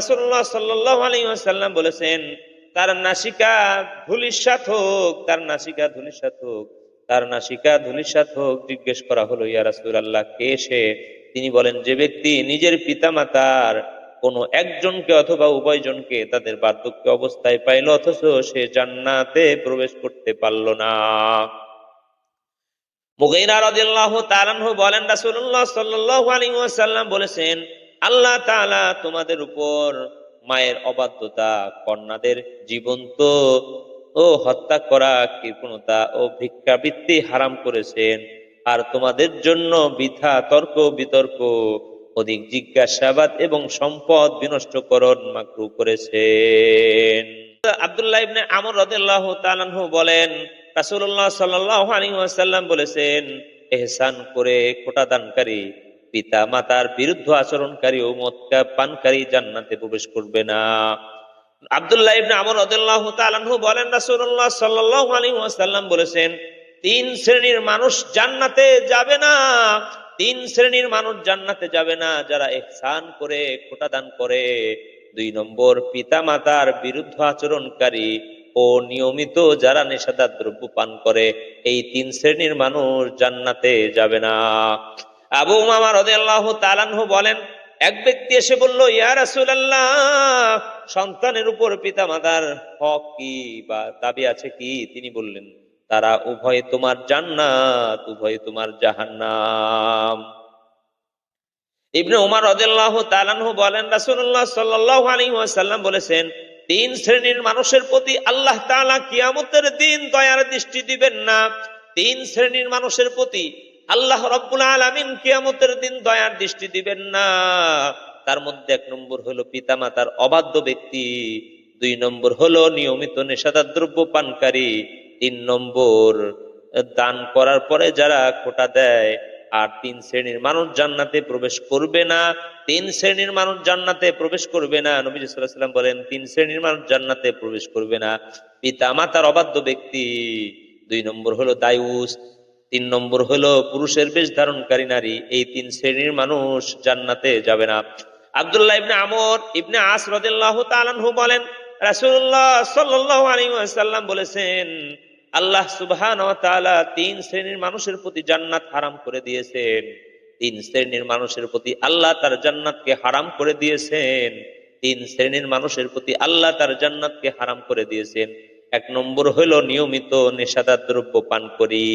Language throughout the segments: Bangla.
রাসূলুল্লাহ সাল্লাল্লাহু আলাইহি ওয়াসাল্লাম বলেছেন, তার নাসিকা ধুলিসাৎ হোক, তার নাসিকা ধুলিসাৎ হোক, তার নাসিকা ধুলিসাৎ হোক, জিজ্ঞেস করা হলো, ইয়া রাসূলুল্লাহ, কে সে? তিনি বলেন, যে ব্যক্তি নিজের পিতামাতার কোনো একজনকে অথবা উভয়জনকে তাদের বার্ধক্য অবস্থায় পাইল, অথচ সে জান্নাতে প্রবেশ করতে পারল না। মুগীরা রাদিয়াল্লাহু তাআলা বলেন, রাসূলুল্লাহ সাল্লাল্লাহু আলাইহি ওয়াসাল্লাম বলেছেন আল্লাহ তাআলা তোমাদের উপর মায়ের অবাধ্যতা, কন্যাদের জীবন্ত ও হত্যা করা কৃপণতা ও ভিক্ষাবৃত্তি হারাম করেছেন। আর তোমাদের জন্য বৃথা তর্ক বিতর্ক, অধিক জিজ্ঞাসাবাদ এবং সম্পদ বিনষ্ট বিনষ্টকরণ মাকরু করেছেন। আব্দুল্লাহ ইবনে আমর রাদিয়াল্লাহু তাআলা আনহু বলেন, রাসূলুল্লাহ সাল্লাল্লাহু আলাইহি ওয়াসাল্লাম বলেছেন, এহসান করে খোটা দানকারী পিতা মাতার বিরুদ্ধে আচরণকারী ও মদকা পানকারী জান্নাতে প্রবেশ করবে না। আব্দুল্লাহ ইবনে আমর রাদিয়াল্লাহু তাআলা আনহু বলেন, রাসূলুল্লাহ সাল্লাল্লাহু আলাইহি ওয়াসাল্লাম বলেছেন, তিন শ্রেণির মানুষ জান্নাতে যাবে না, তিন শ্রেণির মানুষ জান্নাতে যাবে না, যারা ইহসান করে খোটা দান করে। দুই নম্বর পিতা মাতার বিরুদ্ধে আচরণকারী ও নিয়মিত যারা নেশাদার দ্রব্য পান করে, এই তিন শ্রেণির মানুষ জান্নাতে যাবে না। আবু উমামা রাদিয়াল্লাহু তাআলা আনহু বলেন, এক ব্যক্তি এসে বলল, ইয়া রাসূলুল্লাহ, সন্তানের উপর পিতামাতার হক কি বা দাবি আছে কি? তিনি বললেন, তারা উভয়ে তোমার জান্নাত, উভয়ে তোমার জাহান্নাম। ইবনে উমার রাদিয়াল্লাহু তাআলা আনহু বলেন, রাসূলুল্লাহ সাল্লাল্লাহু আলাইহি ওয়াসাল্লাম বলেছেন, তিন শ্রেণির মানুষের প্রতি আল্লাহ তাআলা কিয়ামতের দিন দয়ার দৃষ্টি দিবেন না। তিন শ্রেণির মানুষের প্রতি আল্লাহ রব্বুল আলামিন কিয়ামতের দিন দয়ার দৃষ্টি দিবেন না। তার মধ্যে এক নম্বর হলো পিতামাতার অবাধ্য ব্যক্তি, দুই নম্বর হলো নিয়মিত নেশাদার দ্রব্য পানকারী, তিন নম্বর দান করার পরে যারা খোটা দেয়, আর তিন শ্রেণির মানুষ জান্নাতে প্রবেশ করবে না, তিন শ্রেণির মানুষ জান্নাতে প্রবেশ করবে না নবী সাল্লাম বলেন, তিন শ্রেণির মানুষ জান্নাতে প্রবেশ করবে না। পিতা মাতার অবাধ্য ব্যক্তি, দুই নম্বর হলো দায়ুস তিন নম্বর হলো, পুরুষের বেশ ধারণকারী নারী, এই তিন শ্রেণির মানুষ জান্নাতে যাবে না। আব্দুল্লাহ ইবনে আমর, ইবনে আস রাদিয়াল্লাহু তাআলা বলেন, রাসূলুল্লাহ সাল্লাল্লাহু আলাইহি বলেছেন, আল্লাহ তাআলা তিন শ্রেণির মানুষের প্রতি জান্নাত হারাম করে দিয়েছেন। তিন শ্রেণির মানুষের প্রতি আল্লাহ তার জান্নাতকে হারাম করে দিয়েছেন। তিন শ্রেণির মানুষের প্রতি আল্লাহ তার জান্নাতকে হারাম করে দিয়েছেন। এক নম্বর হলো, নিয়মিত নেশাদার দ্রব্য পান করি।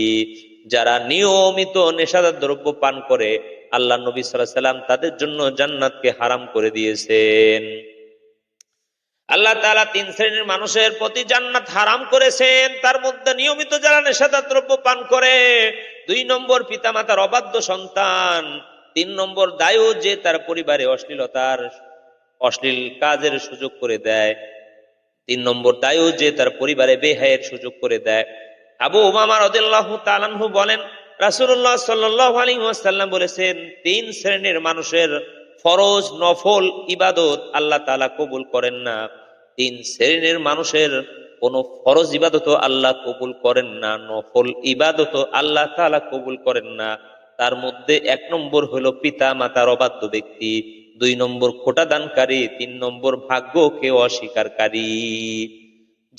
যারা নিয়মিত নেশাদার দ্রব্য পান করে, আল্লাহ নবী সাল্লাম তাদের জন্য জান্নাতকে হারাম করে দিয়েছেন। আল্লাহ তালা তিন শ্রেণির মানুষের প্রতি জান্নাত হারাম করেছেন। তার মধ্যে নিয়মিত যারা নেশাদার দ্রব্য পান করে, দুই নম্বর পিতামাতার অবাধ্য সন্তান, তিন নম্বর দায়ু যে তার পরিবারে অশ্লীলতার, অশ্লীল কাজের সুযোগ করে দেয়, তিন নম্বর দায়ও যে তার পরিবারে বেহায়ের সুযোগ করে দেয়। আবু উমামা রাদিয়াল্লাহু তাআলা আনহু বলেন, রাসূলুল্লাহ সাল্লাল্লাহু আলাইহি ওয়াসাল্লাম বলেছেন, তিন শ্রেণির মানুষের ফরজ, নফল ইবাদত আল্লাহ তাআলা কবুল করেন না। তিন শ্রেণির মানুষের কোন ফরজ ইবাদত আল্লাহ কবুল করেন না, নফল ইবাদত আল্লাহ তাআলা কবুল করেন না। তার মধ্যে এক নম্বর হলো পিতা মাতার অবাধ্য ব্যক্তি, দুই নম্বর খোটা দানকারী, তিন নম্বর ভাগ্যকে অস্বীকারী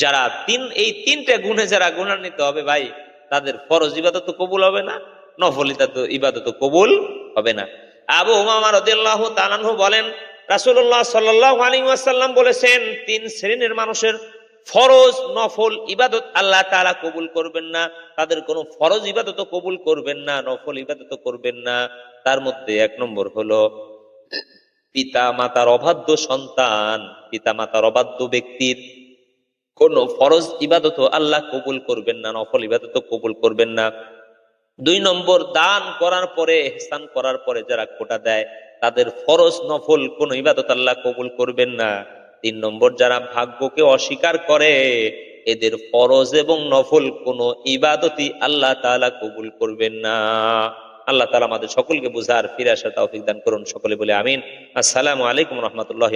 যারা তিন, এই তিনটা গুণে যারা গুণান্বিত হবে ভাই, তাদের ফরজ ইবাদত কবুল হবে না নফলিতা নফল ইবাদত কবুল হবে না। আবু উমামা রাদিয়াল্লাহু তাআলা বলেন, রাসূলুল্লাহ সাল্লাল্লাহু আলাইহি ওয়াসাল্লাম বলেছেন, তিন শ্রেণির মানুষের ফরজ, নফল ইবাদত আল্লাহ তাআলা কবুল করবেন না, তাদের কোনো ফরজ ইবাদত কবুল করবেন না, নফল ইবাদত করবেন না। তার মধ্যে এক নম্বর হলো পিতা মাতার অবাধ্য সন্তান পিতা মাতার অবাধ্য ব্যক্তির কোন ফরজ ইবাদত আল্লাহ কবুল করবেন না, নফল ইবাদত কবুল করবেন না। দুই নম্বর, দান করার পরে এহসান করার পরে যারা কোটা দেয়, তাদের ফরজ, নফল কোন ইবাদত আল্লাহ কবুল করবেন না। তিন নম্বর, যারা ভাগ্যকে অস্বীকার করে, এদের ফরজ এবং নফল কোন ইবাদতই আল্লাহ তাআলা কবুল করবেন না। আল্লাহ তাআলা আমাদের সকলকে বুঝার, ফিরে আসার তৌফিক দান করুন, সকলে বলে আমিন। আসসালামু আলাইকুম রহমতুল্লাহ